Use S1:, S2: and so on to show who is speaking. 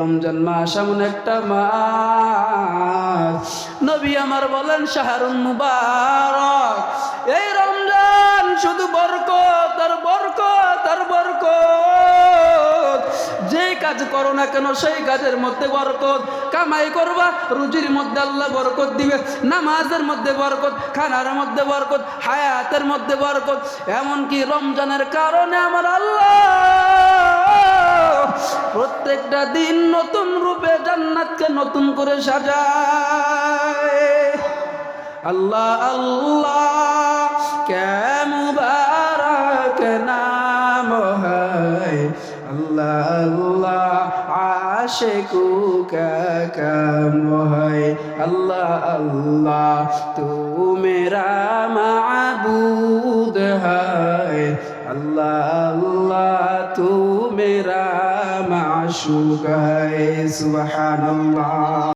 S1: রমজান মাস এমন একটা মাস। নবী আমার বলেন শাহরুন মুবারক, এই রমজান শুধু বরকত আর বরকত আর বরকত। যে কাজ করো না কেন, সেই কাজের মধ্যে বরকত। কামাই করবা, রুজির মধ্যে আল্লাহ বরকত দিবে, নামাজের মধ্যে বরকত, খানার মধ্যে বরকত, হায়াতের মধ্যে বরকত। এমনকি রমজানের কারণে আমার আল্লাহ প্রত্যেকটা দিন নতুন রূপে জান্নাতকে নতুন করে সাজায়। আল্লাহ আল্লাহ কেমুবারক নাম হয়। আল্লাহ আল্লাহ আশেকু কাম হয়। আল্লাহ আল্লাহ তু মেরা মাবুদ হয়। আল্লাহ আল্লাহ তু মেরা মাশুক সুবহানাল্লাহ।